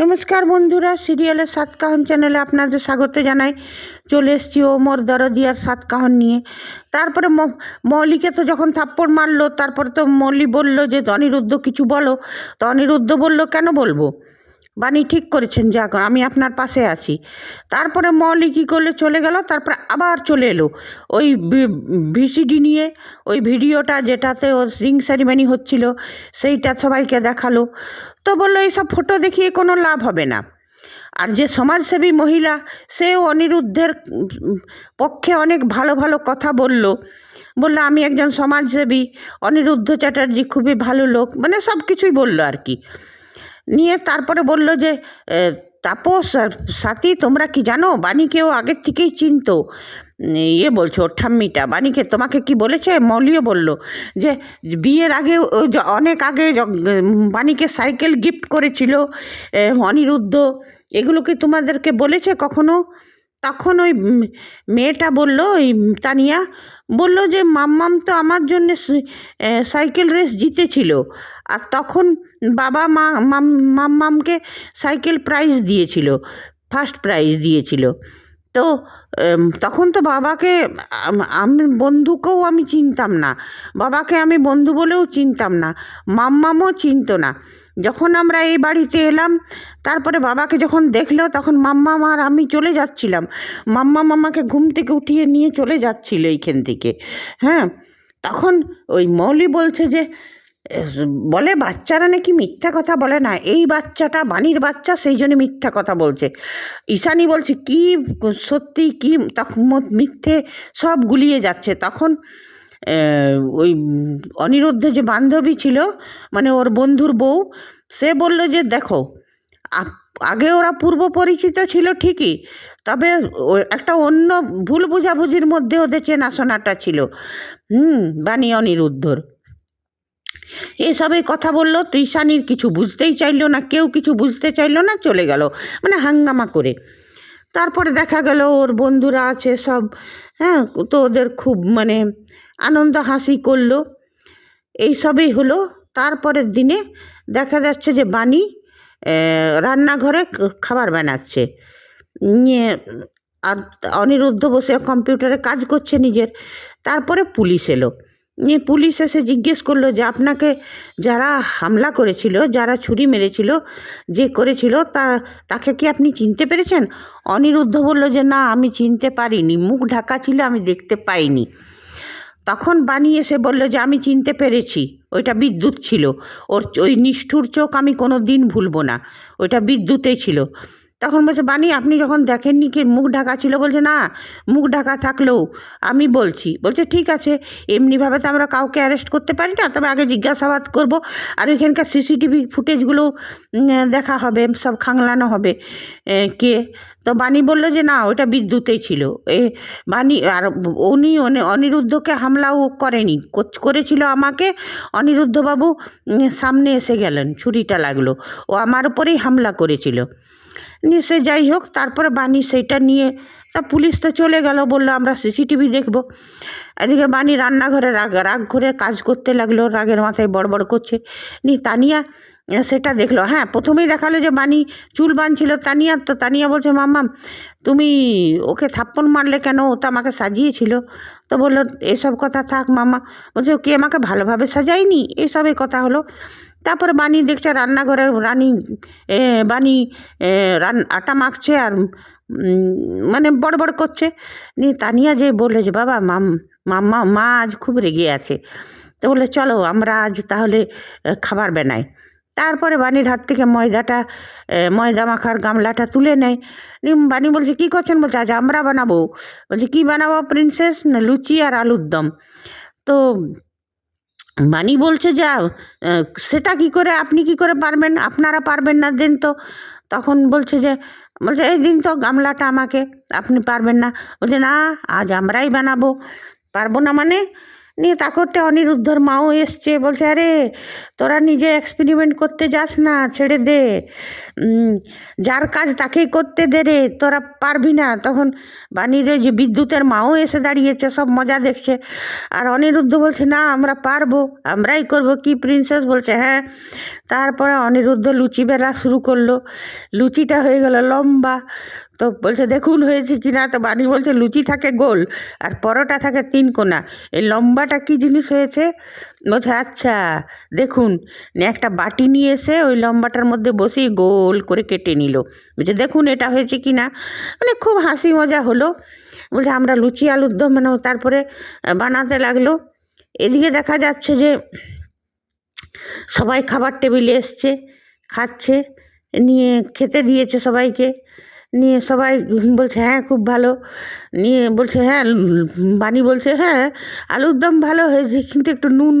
নমস্কার বন্ধুরা, সিরিয়ালের সাতকাহন চ্যানেলে আপনাদের স্বাগত জানাই। চলে এসেছি ওমর দরদিয়ার সাতকাহন নিয়ে। তারপরে মৌলিকে তো যখন থাপ্পড় মারলো, তারপরে তো মৌলি বলল যে অনিরুদ্ধ কিছু বলো। তো অনিরুদ্ধ বলল, কেন বলব? বাণী ঠিক করেছেন যে আমি আপনার পাশে আছি। তারপরে মৌলি কী করলে? চলে গেল, তারপরে আবার চলে এলো। ওই ভিসিডি নিয়ে ওই ভিডিওটা যেটাতে ওর রিং সেরিমনি হচ্ছিল, সেইটা সবাইকে দেখাল। তো বলল, এইসব ফটো দেখিয়ে কোনো লাভ হবে না। আর যে সমাজসেবী মহিলা, সেও অনিরুদ্ধের পক্ষে অনেক ভালো ভালো কথা বলল। বলল, আমি একজন সমাজসেবী, অনিরুদ্ধ চ্যাটার্জি, খুবই ভালো লোক। মানে সব কিছুই বলল আর কি। নিয়ে তারপরে বলল যে তাপস সাথী, তোমরা কি জানো? বাণীকেও আগের থেকেই চিনত। ইয়ে বলছো ওর ঠাম্মিটা। বাণীকে তোমাকে কি বলেছে? মৌলিও বলল যে, বিয়ের আগে অনেক আগে বাণীকে সাইকেল গিফট করেছিল অনিরুদ্ধ। এগুলো কি তোমাদেরকে বলেছে কখনো? তখন ওই মেয়েটা বলল, ওই তানিয়া বলল যে, মাম্মাম তো আমার জন্য সাইকেল রেস জিতেছিল। আর তখন বাবা মা, মাম- মাম্মামকে সাইকেল প্রাইজ দিয়েছিল, ফার্স্ট প্রাইজ দিয়েছিল। তো তখন তো বাবাকে, আমি বন্ধুকেও আমি চিনতাম না। বাবাকে আমি বন্ধু বলেও চিনতাম না। মাম্মামও চিনত না। যখন আমরা এই বাড়িতে এলাম, তারপরে বাবাকে যখন দেখল, তখন মাম্মাম আর আমি চলে যাচ্ছিলাম। মাম্মা মামাকে ঘুম থেকে উঠিয়ে নিয়ে চলে যাচ্ছিল এইখান থেকে। হ্যাঁ তখন ওই মৌলি বলছে যে বলে বাচ্চারা নাকি মিথ্যা কথা বলে না। এই বাচ্চাটা, বাণীর বাচ্চা, সেই জন্য মিথ্যা কথা বলছে। ঈশানি বলছে, কি সত্যি, কি তখন মিথ্যে সব গুলিয়ে যাচ্ছে? তখন ওই অনিরুদ্ধ যে বান্ধবী ছিল মানে ওর বন্ধুর বউ, সে বলল যে, দেখো আগে ওরা পূর্ব পরিচিত ছিল ঠিকই, তবে একটা অন্য ভুল বোঝাবুঝির মধ্যে ওদের চেনাশোনাটা ছিল। হুম, বাণী অনিরুদ্ধর। এসবে কথা বলল তো ঈশানীর কিছু বুঝতেই চাইলো না, কেউ কিছু বুঝতে চাইলো না, চলে গেল মানে হাঙ্গামা করে। তারপরে দেখা গেল ওর বন্ধুরা আছে সব হ্যাঁ তো ওদের খুব মানে আনন্দ হাসি করল। এইসবই হলো, তারপরের দিনে দেখা যাচ্ছে যে বাণী রান্নাঘরে খাবার বানাচ্ছে। নিয়ে, আর অনিরুদ্ধ বসে কম্পিউটারে কাজ করছে নিজের। তারপরে পুলিশ এলো। পুলিশ এসে জিজ্ঞেস করল যে আপনাকে যারা হামলা করেছিল, যারা ছুরি মেরেছিল, যে করেছিল, তা, তাকে কি আপনি চিনতে পেরেছেন? অনিরুদ্ধ বলল যে না, আমি চিনতে পারিনি। মুখ ঢাকা ছিল, আমি দেখতে পাইনি। তখন বাণী এসে বলল যে আমি চিনতে পেরেছি, ওইটা বিদ্যুৎ ছিল। ওর ওই নিষ্ঠুর চোখ আমি কোনো দিন ভুলবো না। ওইটা বিদ্যুতেই ছিল। তখন বলছে বাণী আপনি যখন দেখেননি কি মুখ ঢাকা ছিল? বলছে, না, মুখ ঢাকা থাকলেও আমি বলছি। বলছে, ঠিক আছে, এমনিভাবে তো আমরা কাউকে অ্যারেস্ট করতে পারি না, তবে আগে জিজ্ঞাসাবাদ করব আর ওইখানকার সিসিটিভি ফুটেজগুলো দেখা হবে, সব খাংলানো হবে কে? তো বাণী বলল যে, না ওটা বিদ্যুতেই ছিল। এ বাণী আর উনি অনি- অনিরুদ্ধকে হামলাও করেনি কর- করেছিল আমাকে, অনিরুদ্ধবাবু সামনে এসে গেলেন, ছুরিটা লাগল, ও আমার উপরেই হামলা করেছিল। নিয়ে সে যাই হোক, তারপরে বাণী সেইটা নিয়ে, তা পুলিশ তো চলে গেল, বলল আমরা সিসিটিভি দেখব। এদিকে বাণী রান্নাঘরে রাগ রাগ ঘরে কাজ করতে লাগল, রাগের মাথায় বড় করছে। নি তানিয়া সেটা দেখল। হ্যাঁ প্রথমেই দেখাল যে বাণী চুল বাঁধছিল তানিয়া তো তানিয়া বলছে, মাম্মাম, তুমি ওকে থাপ্পড় মারলে কেন? ও তো আমাকে সাজিয়েছিল। তো বলল, এসব কথা থাক মামা। বলছে কি আমাকে ভালোভাবে সাজায়নি? এসবই কথা হলো। তারপরে বাণী দেখছে রান্নাঘরে রানী বাণী রান, আটা মাখছে আর মানে বড় বড় করছে। নিয়ে তানিয়া যে বলল যে, বাবা, মাম, মাম্মা, মা আজ খুব রেগে আছে। তো বললে, চলো আমরা আজ তাহলে খাবার বানাই। তারপরে বাণীর হাত থেকে ময়দাটা ময়দা মাখার গামলাটা তুলে নেয়। বাণী বলছে, কী করছেন? বলছে, আজ আমরা বানাবো। বলছে, কী বানাবো প্রিন্সেস? না, লুচি আর আলুর দম। তো বাণী বলছে যে সেটা কি করে, আপনি কি করে পারবেন? আপনারা পারবেন না দেন তো। তখন বলছে যে, বলছে, এই দিন তো গামলাটা আমাকে, আপনি পারবেন না। বলছে, না, আজ আমরাই বানাবো। পারব না মানে নিয়ে তা করতে অনিরুদ্ধর মাও এসছে, বলছে, আরে, তোরা নিজে এক্সপেরিমেন্ট করতে যাস না, ছেড়ে দে। যার কাজ তাকেই করতে দে রে, তোরা পারবি না। তখন বাণীর যে বিদ্যুতের মাও এসে দাঁড়িয়েছে, সব মজা দেখছে। আর অনিরুদ্ধ বলছে, না, আমরা পারব, আমরাই করব। কি প্রিন্সেস বলছে হ্যাঁ। তারপরে অনিরুদ্ধ লুচি বেলা শুরু করল। লুচিটা হয়ে গেল লম্বা। তো বলছে, দেখুন হয়েছে কি না? তো বাণী বলছে, লুচি থাকে গোল আর পরোটা থাকে তিন কোনা। এই লম্বাটা কি জিনিস হয়েছে? বলছে আচ্ছা দেখুন। একটা বাটি নিয়ে এসে ওই লম্বাটার মধ্যে বসেই গোল করে কেটে নিল। বলছে, দেখুন এটা হয়েছে কি না? মানে খুব হাসি মজা হলো। বলছে, আমরা লুচি আলুর দম মানে তারপরে বানাতে লাগল। এদিকে দেখা যাচ্ছে যে সবাই খাবার টেবিলে এসছে, খাচ্ছে, নিয়ে খেতে দিয়েছে সবাইকে। নিয়ে সবাই বলছে হ্যাঁ খুব ভালো। নিয়ে বলছে হ্যাঁ বাণী বলছে হ্যাঁ আলুর দম ভালো হয়েছে, কিন্তু একটু নুন,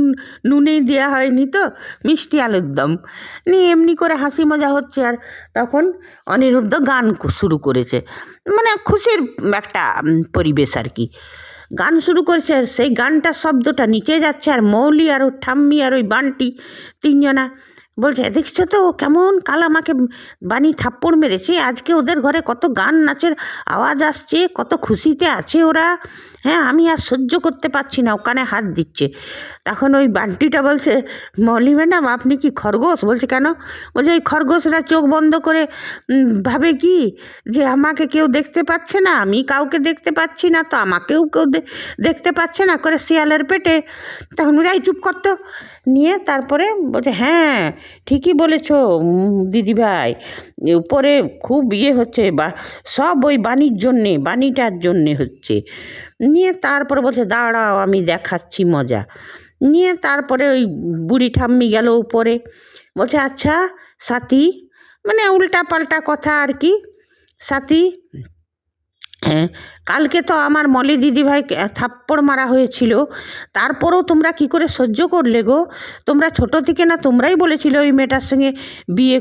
নুনেই দেওয়া হয়নি তো, মিষ্টি আলুর দম। নিয়ে এমনি করে হাসি মজা হচ্ছে, আর তখন অনিরুদ্ধ গান শুরু করেছে। মানে খুশির একটা পরিবেশ আর কি। গান শুরু করেছে সেই গানটার শব্দটা নিচে যাচ্ছে, আর মৌলি আর ওর ঠাম্মি আর ওই বানটি তিনজনা বলছে, দেখছ তো কেমন কাল আমাকে বানি থাপ্পড় মেরেছে, আজকে ওদের ঘরে কত গান নাচের আওয়াজ আসছে, কত খুশিতে আছে ওরা। হ্যাঁ আমি আর সহ্য করতে পারছি না, ওখানে হাত দিচ্ছে। তখন ওই বান্টিটা বলছে, মৌলি ম্যাডাম, আপনি কি খরগোশ? বলছে, কেন? বলছে, ওই খরগোশরা চোখ বন্ধ করে ভাবে কি যে আমাকে কেউ দেখতে পাচ্ছে না, আমি কাউকে দেখতে পাচ্ছি না, তো আমাকেও কেউ দেখতে পাচ্ছে না করে শিয়ালের পেটে। তখন যাই চুপ করতো নিয়ে তারপরে বলছে হ্যাঁ ঠিকই বলেছ দিদিভাই। উপরে খুব ইয়ে হচ্ছে, বা, সব ওই বাণীর জন্যে, বাণীটার জন্যে হচ্ছে। নিয়ে তারপরে বলছে, দাঁড়াও, আমি দেখাচ্ছি মজা। নিয়ে তারপরে ওই বুড়ি ঠাম্মি গেল উপরে। বলছে আচ্ছা সাথী। মানে উল্টা পাল্টা কথা আর কি। সাথী হ্যাঁ কালকে তো আমার মলি দিদিভাইকে থাপ্পড় মারা হয়েছিল। তারপরও তোমরা কি করে সহ্য করলে গো? তোমরা ছোট থেকে না তোমরাই বলেছিলে ওই মেয়েটার সঙ্গে বিয়ে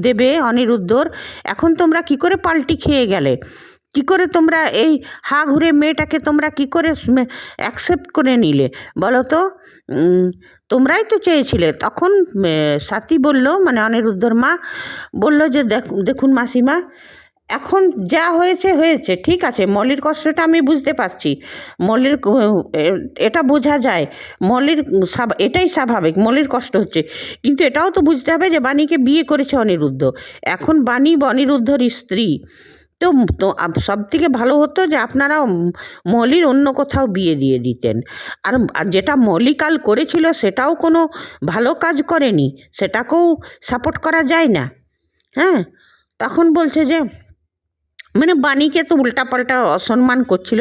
দেবে অনিরুদ্ধর? এখন তোমরা কি করে পাল্টি খেয়ে গেলে? কি করে তোমরা এই হা ঘুরে মেয়েটাকে তোমরা কি করে অ্যাকসেপ্ট করে নিলে? বলো তো? তোমরাই তো চেয়েছিলে। তখন সাথী বলল মানে অনিরুদ্ধর মা বলল যে দেখ- দেখুন মাসিমা এখন যা হয়েছে হয়েছে। ঠিক আছে, মলির কষ্টটা আমি বুঝতে পারছি। মলির এটা বোঝা যায়। মলির এটাই স্বাভাবিক, মলির কষ্ট হচ্ছে। কিন্তু এটাও তো বুঝতে হবে যে বাণীকে বিয়ে করেছে অনিরুদ্ধ। এখন বাণী অনিরুদ্ধর স্ত্রী। তো তো সব থেকে ভালো হতো যে আপনারা মলির অন্য কোথাও বিয়ে দিয়ে দিতেন। আর আর যেটা মলি কাল করেছিল সেটাও কোনো ভালো কাজ করেনি। সেটাকেও সাপোর্ট করা যায় না। হ্যাঁ? তখন বলছে যে মানে বাণীকে তো উল্টাপাল্টা অসম্মান করছিল।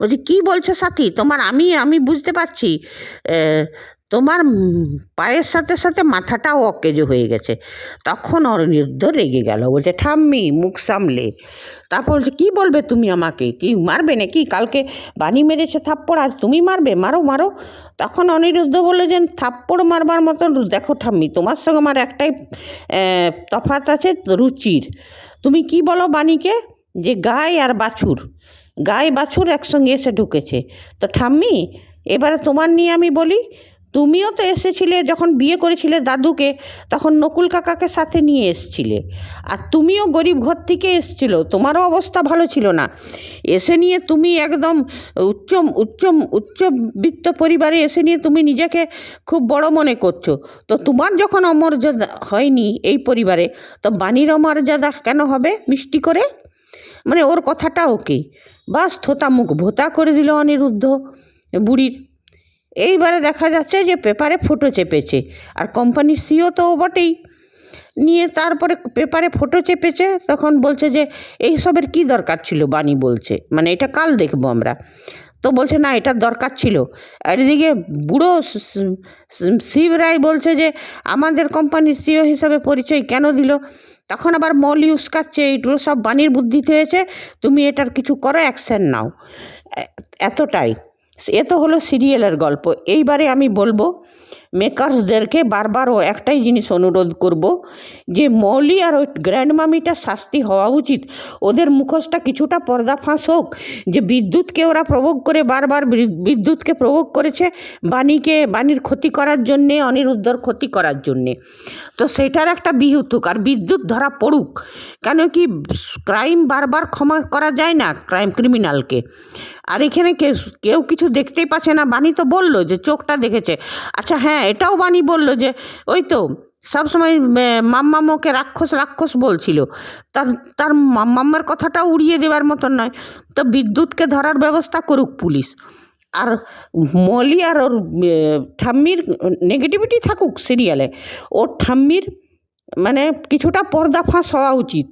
বলছি, কী বলছো সাথী? তোমার আমি আমি বুঝতে পারছি। তোমার পায়ের সাথে সাথে মাথাটাও অকেজো হয়ে গেছে। তখন অনিরুদ্ধ রেগে গেল। বলছে, ঠাম্মি, মুখ সামলে। তারপর বলছে, কী বলবে তুমি আমাকে? কি মারবে নাকি? কালকে বাণী মেরেছে থাপ্পড় আর তুমি মারবে? মারো মারো। তখন অনিরুদ্ধ বলল যে, থাপ্পড় মারবার মতন দেখো ঠাম্মি, তোমার সঙ্গে আমার একটাই তফাৎ আছে, রুচির। তুমি কি বলো বাণীকে? যে গাই আর বাছুর, গাই বাছুর একসঙ্গে এসে ঢুকেছে। তো ঠাম্মি, এবারে তোমার নিয়ে আমি বলি, তুমিও তো এসেছিলে যখন বিয়ে করেছিলে দাদুকে, তখন নকুল কাকাকে সাথে নিয়ে এসছিলে। আর তুমিও গরিব ঘর থেকে এসছিল, তোমারও অবস্থা ভালো ছিল না। এসে নিয়ে তুমি একদম উচ্চ উচ্চ উচ্চবিত্ত পরিবারে এসে নিয়ে তুমি নিজেকে খুব বড় মনে করছ। তো তোমার যখন অমর্যাদা হয়নি এই পরিবারে, তো বাণীর অমর্যাদা কেন হবে মিষ্টি করে? মানে ওর কথাটা ওকে। বাস থোতা মুখ ভোতা করে দিল অনিরুদ্ধ বুড়ির। এইবারে দেখা যাচ্ছে যে পেপারে ফটো চেপেছে। আর কোম্পানির সিও তো বটেই। নিয়ে তারপরে পেপারে ফটো চেপেছে, তখন বলছে যে, এইসবের কি দরকার ছিল? বাণী বলছে। মানে এটা কাল দেখব আমরা। তো বলছে, না এটার দরকার ছিল। আর এদিকে বুড়ো শিব রায় বলছে যে, আমাদের কোম্পানির সিও হিসাবে পরিচয় কেন দিল? তখন আবার মলি উস্কাচ্ছে এইগুলো সব বাণীর বুদ্ধিতে হয়েছে, তুমি এটার কিছু করো, অ্যাকশন নাও। এতটাই। এ তো হলো সিরিয়ালের গল্প। এইবারে আমি বলব মেকার্সদেরকে বারবার ও একটাই জিনিস অনুরোধ করব যে মৌলি আর ওই গ্র্যান্ড মামিটা শাস্তি হওয়া উচিত। ওদের মুখোশটা কিছুটা পর্দা ফাঁস হোক, যে বিদ্যুৎকে ওরা প্রভোগ করে বারবার বিদ্যুৎকে প্রভোগ করেছে বাণীকে, বাণীর ক্ষতি করার জন্যে, অনিরুদ্ধর ক্ষতি করার জন্যে। তো সেটার একটা বিহিত হোক, আর বিদ্যুৎ ধরা পড়ুক, কেন কি ক্রাইম বারবার ক্ষমা করা যায় না ক্রাইম ক্রিমিনালকে আর এখানে কেউ কিছু দেখতেই পাচ্ছে না। বাণী তো বলল যে চোখটা দেখেছে। আচ্ছা হ্যাঁ এটাও বাণী বলল যে, ওই তো সবসময় মাম্মামোকে রাক্ষস রাক্ষস বলছিল। তার তার মাম্মার কথাটা উড়িয়ে দেওয়ার মতন নয়। তো বিদ্যুৎকে ধরার ব্যবস্থা করুক পুলিশ। আর মলি আর ওর ঠাম্মির, নেগেটিভিটি থাকুক সিরিয়ালে। ওর ঠাম্মির মানে কিছুটা পর্দা ফাঁস হওয়া উচিত।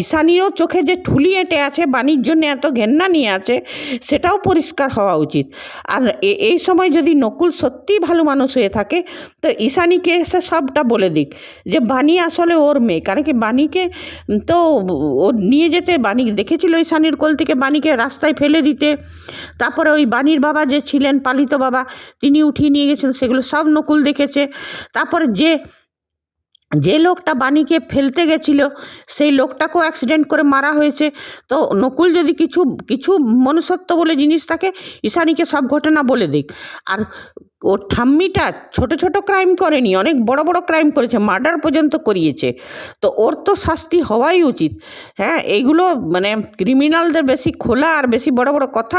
ঈশানীয় চোখে যে ঠুলি এঁটে আছে, বাণীর জন্য এত ঘেন্না নিয়ে আছে, সেটাও পরিষ্কার হওয়া উচিত। আর এই সময় যদি নকুল সত্যিই ভালো মানুষ হয়ে থাকে, তো ঈশানীকে এসে সবটা বলে দিক, যে বাণী আসলে ওর মেয়ে। কারণ কি বাণীকে তো ও নিয়ে যেতে, বাণী দেখেছিল ঈশানীর কোল থেকে বাণীকে রাস্তায় ফেলে দিতে। তারপরে ওই বাণীর বাবা যে ছিলেন, পালিত বাবা, তিনি উঠিয়ে নিয়ে গেছেন, সেগুলো সব নকুল দেখেছে। তারপরে যে যে লোকটা বাণীকে ফেলতে গেছিল, সেই লোকটাকেও অ্যাক্সিডেন্ট করে মারা হয়েছে। তো নকুল যদি কিছু কিছু মনুষ্যত্ব বলে জিনিস থাকে ঈশানীকে সব ঘটনা বলে দিক। আর ওর ঠাম্মিটা ছোট ছোট ক্রাইম করেনি, অনেক বড় বড় ক্রাইম করেছে মার্ডার পর্যন্ত করিয়েছে। তো ওর তো শাস্তি হওয়াই উচিত। হ্যাঁ এইগুলো মানে ক্রিমিনালদের বেশি খোলা আর বেশি বড় বড় কথা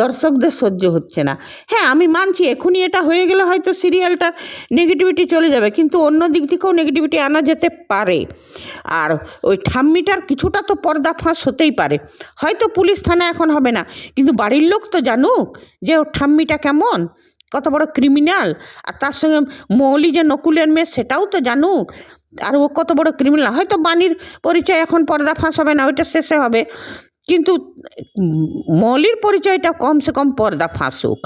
দর্শকদের সহ্য হচ্ছে না। হ্যাঁ আমি মানছি, এখনই এটা হয়ে গেলে হয়তো সিরিয়ালটার নেগেটিভিটি চলে যাবে, কিন্তু অন্য দিক থেকেও নেগেটিভিটি আনা যেতে পারে। আর ওই ঠাম্মিটার কিছুটা তো পর্দা ফাঁস হতেই পারে। হয়তো পুলিশ থানা এখন হবে না, কিন্তু বাড়ির লোক তো জানুক যে ওর ঠাম্মিটা কেমন। কত বড় ক্রিমিনাল আর তার সঙ্গে মৌলি যে নকুলের মেয়ে, সেটাও তো জানুক। আর ও কত বড় ক্রিমিনাল হয়তো বাণীর পরিচয় এখন পর্দা ফাঁস হবে না, ওইটা শেষে হবে। কিন্তু মৌলির পরিচয়টা কমসে কম পর্দা ফাঁসুক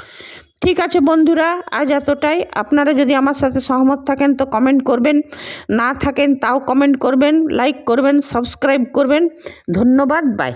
ঠিক আছে বন্ধুরা, আজ এতটাই। আপনারা যদি আমার সাথে সহমত থাকেন তো কমেন্ট করবেন। না থাকেন তাও কমেন্ট করবেন লাইক করবেন সাবস্ক্রাইব করবেন। ধন্যবাদ বাই